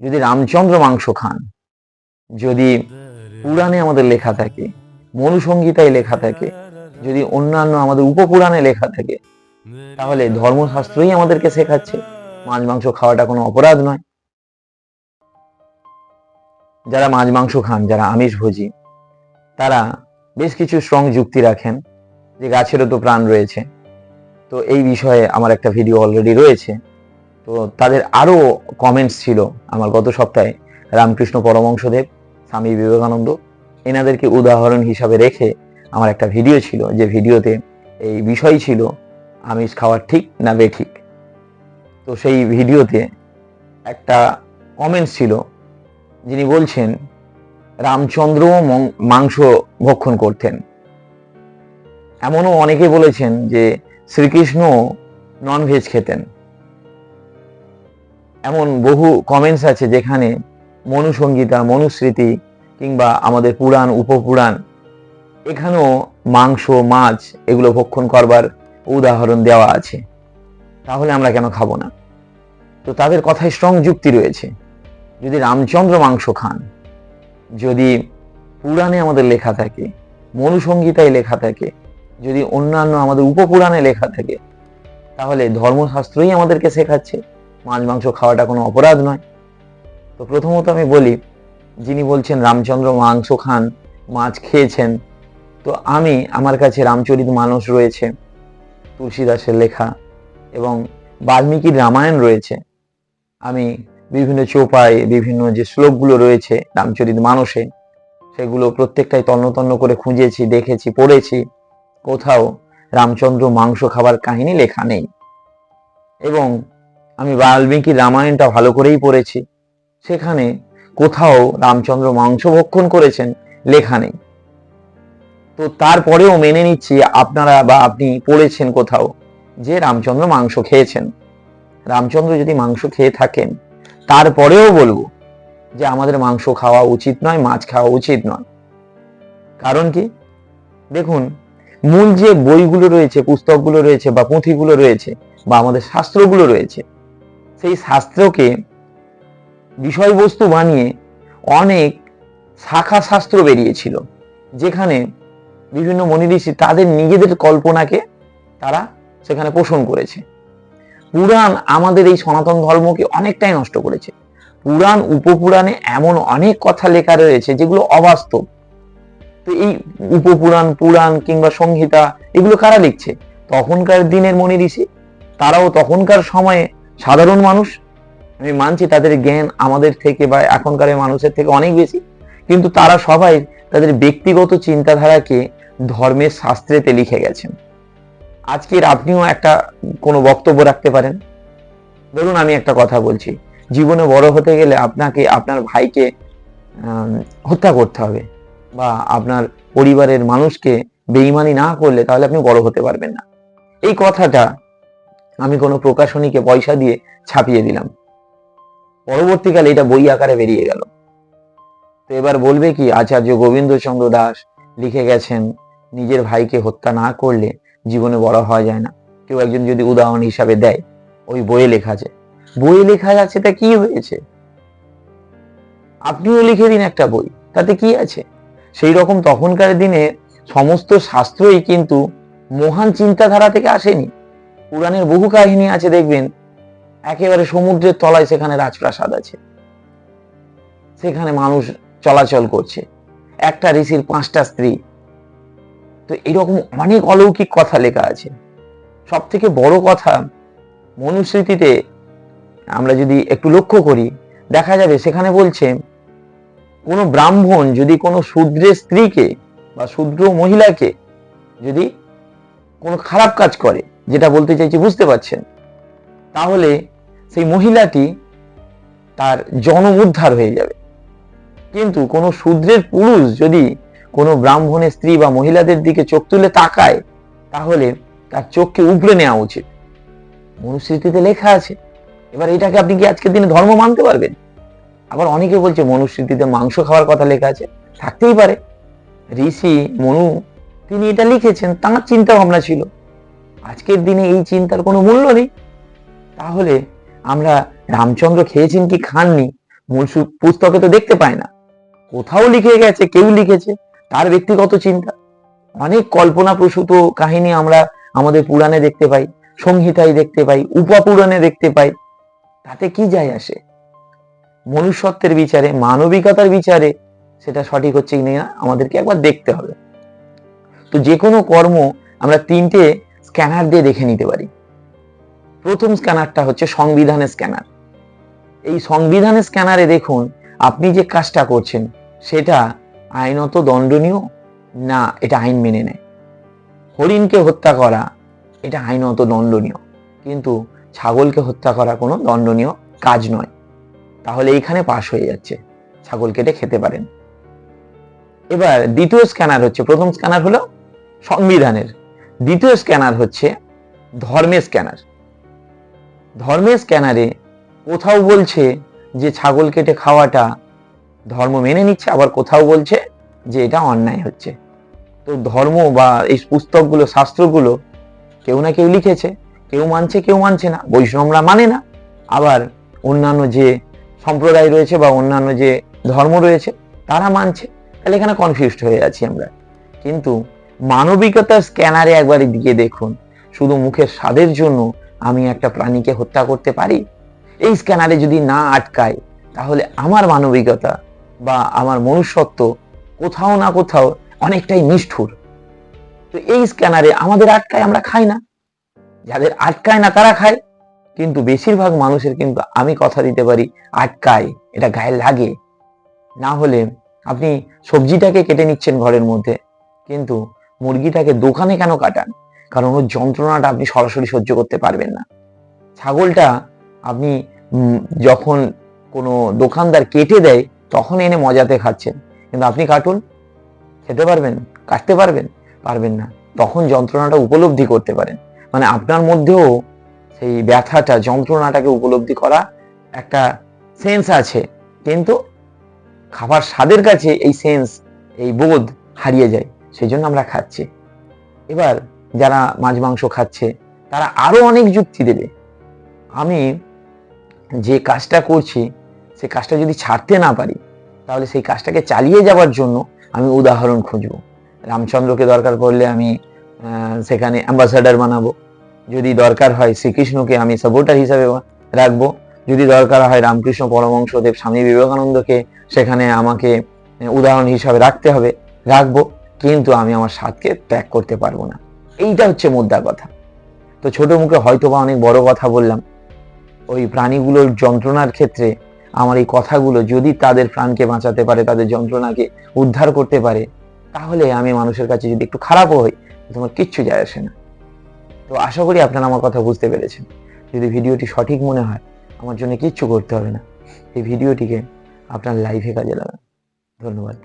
যদি রামচন্দ্র মাংস খান, যদি পুরাণে আমাদের লেখা থাকে মনুসংগীতায় লেখা থাকে, যদি অন্যান্য আমাদের উপপুরাণে লেখা থাকে, তাহলে ধর্মশাস্ত্রই আমাদেরকে শেখাচ্ছে, মাছ মাংস খাওয়াটা কোনো অপরাধ নয়। যারা মাছ মাংস খান, যারা আমিষ ভোজি, তারা বেশ কিছু স্ট্রং যুক্তি রাখেন যে গাছেরও তো প্রাণ রয়েছে। তো এই বিষয়ে আমার একটা ভিডিও অলরেডি রয়েছে। তো তাদের আরও কমেন্টস ছিল আমার গত সপ্তাহে। রামকৃষ্ণ পরমংশদেব স্বামী বিবেকানন্দ, এনাদেরকে উদাহরণ হিসাবে রেখে আমার একটা ভিডিও ছিল। যে ভিডিওতে এই বিষয় ছিল, আমিষ খাওয়া ঠিক না বেঠিক তো সেই ভিডিওতে একটা কমেন্টস ছিল, যিনি বলছেন, রামচন্দ্র মাংস ভক্ষণ করতেন। এমনও অনেকে বলেছেন যে শ্রীকৃষ্ণ নন ভেজ খেতেন। এমন বহু কমেন্টস আছে যেখানে মনুসংগীতা মনুস্মৃতি কিংবা আমাদের পুরাণ, উপপুরাণ, এখানেও মাংস, মাছ এগুলো ভক্ষণ করবার উদাহরণ দেওয়া আছে। তাহলে আমরা কেন খাব না? তো তাদের কথায় স্ট্রং যুক্তি রয়েছে। যদি রামচন্দ্র মাংস খান, যদি পুরাণে আমাদের লেখা থাকে মনুসংগীতায় লেখা থাকে, যদি অন্যান্য আমাদের উপপুরাণে লেখা থাকে, তাহলে ধর্মশাস্ত্রই আমাদেরকে শেখাচ্ছে। মাছ, মাংস খাওয়াটা কোনো অপরাধ নয়। তো প্রথমত আমি বলি, যিনি বলছেন রামচন্দ্র মাংস খান, মাছ খেয়েছেন, তো আমি, আমার কাছে রামচরিত মানস রয়েছে, তুলসীদাসের লেখা এবং বাল্মীকির রামায়ণ রয়েছে। আমি বিভিন্ন চোপায়, বিভিন্ন যে শ্লোকগুলো রয়েছে রামচরিত মানসে, সেগুলো প্রত্যেকটাই তন্ন তন্ন করে খুঁজেছি, দেখেছি, পড়েছি। কোথাও রামচন্দ্র মাংস খাবার কাহিনী লেখা নেই। এবং আমি বাল্মীকি রামায়ণটা ভালো করেই পড়েছি। সেখানে কোথাও রামচন্দ্র মাংস ভক্ষণ করেছেন, লেখা নেই। তো তারপরেও মেনে নিচ্ছি আপনারা বা আপনি পড়েছেন কোথাও যে রামচন্দ্র মাংস খেয়েছেন। রামচন্দ্র যদি মাংস খেয়ে থাকেন, তারপরেও বলব যে আমাদের মাংস খাওয়া উচিত নয়, মাছ খাওয়া উচিত নয়। কারণ কি? দেখুন, মূল যে বইগুলো রয়েছে, পুস্তকগুলো রয়েছে বা পুঁথিগুলো রয়েছে বা আমাদের শাস্ত্রগুলো রয়েছে সেই শাস্ত্রকে বিষয়বস্তু বানিয়ে অনেক শাখা শাস্ত্র বেরিয়েছিল, যেখানে বিভিন্ন মনি ঋষি তাদের নিজেদের কল্পনাকে তারা সেখানে পোষণ করেছে। পুরাণ আমাদের এই সনাতন ধর্মকে অনেকটাই নষ্ট করেছে। পুরাণ, উপপুরাণে এমন অনেক কথা লেখা রয়েছে যেগুলো অবাস্তব। তো এই উপপুরাণ, পুরাণ কিংবা সংহিতা এগুলো কারা লিখছে? তখনকার দিনের মনি ঋষি? তারাও তখনকার সময়ে সাধারণ মানুষ, আমি মানছি তাদের জ্ঞান আমাদের থেকে বা এখনকার মানুষের থেকে অনেক বেশি। কিন্তু তারা সবাই তাদের ব্যক্তিগত চিন্তাধারাকে ধর্মের শাস্ত্রেতে লিখে গেছেন। আজকের আপনিও একটা, কোনো বক্তব্য রাখতে পারেন? ধরুন আমি একটা কথা বলছি। জীবনে বড় হতে গেলে আপনাকে, আপনার ভাইকে হত্যা করতে হবে বা আপনার পরিবারের মানুষকে বেইমানি না করলে তাহলে আপনি বড় হতে পারবেন না। এই কথাটা আমি কোনো প্রকাশনীকে পয়সা দিয়ে ছাপিয়ে দিলাম। পরবর্তীকালে এটা বই আকারে বেরিয়ে গেল। তো এবার বলবে কি, আচার্য গোবিন্দচন্দ্র দাস লিখে গেছেন, নিজের ভাইকে হত্যা না করলে জীবনে বড় হওয়া যায় না। কেউ একজন যদি উদাহরণ হিসাবে দেয়, ওই বইয়ে লেখা আছে। বইয়ে লেখা আছে তা কি হয়েছে? আপনিও লিখে দিন একটা বই, তাতে কি আছে? সেই রকম তখনকার দিনে সমস্ত শাস্ত্রই কিন্তু মহান চিন্তাধারা থেকে আসেনি। পুরাণের বহু কাহিনী আছে, দেখবেন, একেবারে সমুদ্রের তলায় সেখানে রাজপ্রাসাদ আছে। সেখানে মানুষ চলাচল করছে। একটা ঋষির পাঁচটা স্ত্রী। তো এরকম অনেক অলৌকিক কথা লেখা আছে। সব থেকে বড় কথা, মনুস্মৃতিতে আমরা যদি একটু লক্ষ্য করি, দেখা যাবে সেখানে বলছে, কোনো ব্রাহ্মণ যদি কোনো শূদ্রের স্ত্রীকে বা শূদ্র মহিলাকে যদি কোনো খারাপ কাজ করে যেটা বলতে চাইছি বুঝতে পারছেন। তাহলে সেই মহিলাটি তার জনম উদ্ধার হয়ে যাবে। কিন্তু কোনো শূদ্রের পুরুষ যদি কোনো ব্রাহ্মণের স্ত্রী বা মহিলাদের দিকে চোখ তুলে তাকায়, তাহলে তার চোখকে উপড়ে নেওয়া উচিত। মনুস্মৃতিতে লেখা আছে। এবার এটাকে আপনি কি আজকের দিনে ধর্ম মানতে পারবেন? আবার অনেকে বলছে মনুস্মৃতিতে মাংস খাওয়ার কথা লেখা আছে। থাকতেই পারে। ঋষি, মনু, তিনি এটা লিখেছেন, তাঁর চিন্তা ভাবনা ছিল। আজকের দিনে এই চিন্তার কোনো মূল্য নেই। তাহলে আমরা রামচন্দ্র খেয়েছেন কি খাননি? মূল পুস্তকে তো দেখতে পায় না। কোথাও লিখে গেছে, কেউ লিখেছে, তার ব্যক্তিগত চিন্তা। অনেক কল্পনা প্রসূত কাহিনী আমরা আমাদের পুরাণে দেখতে পাই, সংহিতায় দেখতে পাই, উপপুরাণে দেখতে পাই। তাতে কি যায় আসে? মনুষ্যত্বের বিচারে, মানবিকতার বিচারে সেটা সঠিক হচ্ছে কি না, আমাদেরকে একবার দেখতে হবে। তো যে কোনো কর্ম আমরা তিনটে স্ক্যানার দিয়ে দেখে নিতে পারি। প্রথম স্ক্যানারটা হচ্ছে সংবিধানের স্ক্যানার। এই সংবিধানের স্ক্যানারে দেখুন, আপনি যে কাজটা করছেন, সেটা আইনত দণ্ডনীয়? না, এটা আইন মেনে নেয়। হরিণকে হত্যা করা, এটা আইনত দণ্ডনীয়। কিন্তু ছাগলকে হত্যা করা কোনো দণ্ডনীয় কাজ নয়। তাহলে এইখানে পাশ হয়ে যাচ্ছে। ছাগল কেটে খেতে পারেন। এবার দ্বিতীয় স্ক্যানার হচ্ছে, প্রথম স্ক্যানার হলো সংবিধানের। দ্বিতীয় স্ক্যানার হচ্ছে ধর্মের স্ক্যানার। ধর্মের স্ক্যানারে কোথাও বলছে যে ছাগল কেটে খাওয়াটা ধর্ম মেনে নিচ্ছে, আবার কোথাও বলছে যে এটা অন্যায় হচ্ছে। তো ধর্ম বা এই পুস্তকগুলো, শাস্ত্রগুলো কেউ না কেউ লিখেছে, কেউ মানছে কেউ মানছে না, বৈষ্ণবরা মানে না। আবার অন্যান্য যে সম্প্রদায় রয়েছে বা অন্যান্য যে ধর্ম রয়েছে, তারা মানছে। তাহলে এখানে কনফিউজড হয়ে আছি আমরা। কিন্তু মানবিকতার স্ক্যানারে একবার দিকে দেখুন। শুধু মুখের স্বাদের জন্য আমি একটা প্রাণীকে হত্যা করতে পারি? এই স্ক্যানারে যদি না আটকায়, তাহলে আমার মানবিকতা বা আমার মনুষ্যত্ব কোথাও না কোথাও অনেকটাই নিষ্ঠুর। তো এই স্ক্যানারে আমাদের আটকায়, আমরা খাই না। যাদের আটকায় না, তারা খায়। কিন্তু বেশিরভাগ মানুষের কিন্তু আমি কথা দিতে পারি, আটকায়, এটা গায়ে লাগে। না হলে আপনি সবজিটাকে কেটে নিচ্ছেন ঘরের মধ্যে, কিন্তু মুরগিটাকে দোকানে কেন কাটান? কারণ ওর যন্ত্রণাটা আপনি সরাসরি সহ্য করতে পারবেন না। ছাগলটা আপনি যখন কোনো দোকানদার কেটে দেয়, তখন এনে মজাতে খাচ্ছেন। কিন্তু আপনি কাটুন। খেতে পারবেন, কাটতে পারবেন পারবেন না। তখন যন্ত্রণাটা উপলব্ধি করতে পারেন। মানে আপনার মধ্যেও সেই ব্যথাটা, যন্ত্রণাটাকে উপলব্ধি করা একটা সেন্স আছে। কিন্তু খাবার স্বাদের কাছে এই সেন্স এই বোধ হারিয়ে যায়। সেই জন্য আমরা খাচ্ছি। এবার যারা মাছ, মাংস খাচ্ছে, তারা আরও অনেক যুক্তি দেবে। আমি যে কাজটা করছি, সে কাজটা যদি ছাড়তে না পারি, তাহলে সেই কাজটাকে চালিয়ে যাওয়ার জন্য আমি উদাহরণ খুঁজব। রামচন্দ্রকে দরকার পড়লে আমি সেখানে অ্যাম্বাসাডার বানাবো। যদি দরকার হয় শ্রীকৃষ্ণকে আমি সাপোর্টার হিসাবে রাখব। যদি দরকার হয় রামকৃষ্ণ পরমংশদেব স্বামী বিবেকানন্দকে সেখানে আমাকে উদাহরণ হিসাবে রাখতে হবে, রাখব। কিন্তু আমি আমার স্বাদকে ত্যাগ করতে পারব না। এইটা হচ্ছে মোদ্দা কথা। তো ছোট মুখে হয়তো বা অনেক বড় কথা বললাম। ওই প্রাণীগুলোর যন্ত্রণার ক্ষেত্রে আমার এই কথাগুলো যদি তাদের প্রাণকে বাঁচাতে পারে, তাদের যন্ত্রণাকে উদ্ধার করতে পারে, তাহলে আমি মানুষের কাছে যদি একটু খারাপও হই তোমার কিচ্ছু যায় আসে না। তো আশা করি আপনারা আমার কথা বুঝতে পেরেছেন। যদি ভিডিওটি সঠিক মনে হয়, আমার জন্য কিচ্ছু করতে হবে না। এই ভিডিওটিকে আপনার লাইফে কাজে লাগান। ধন্যবাদ।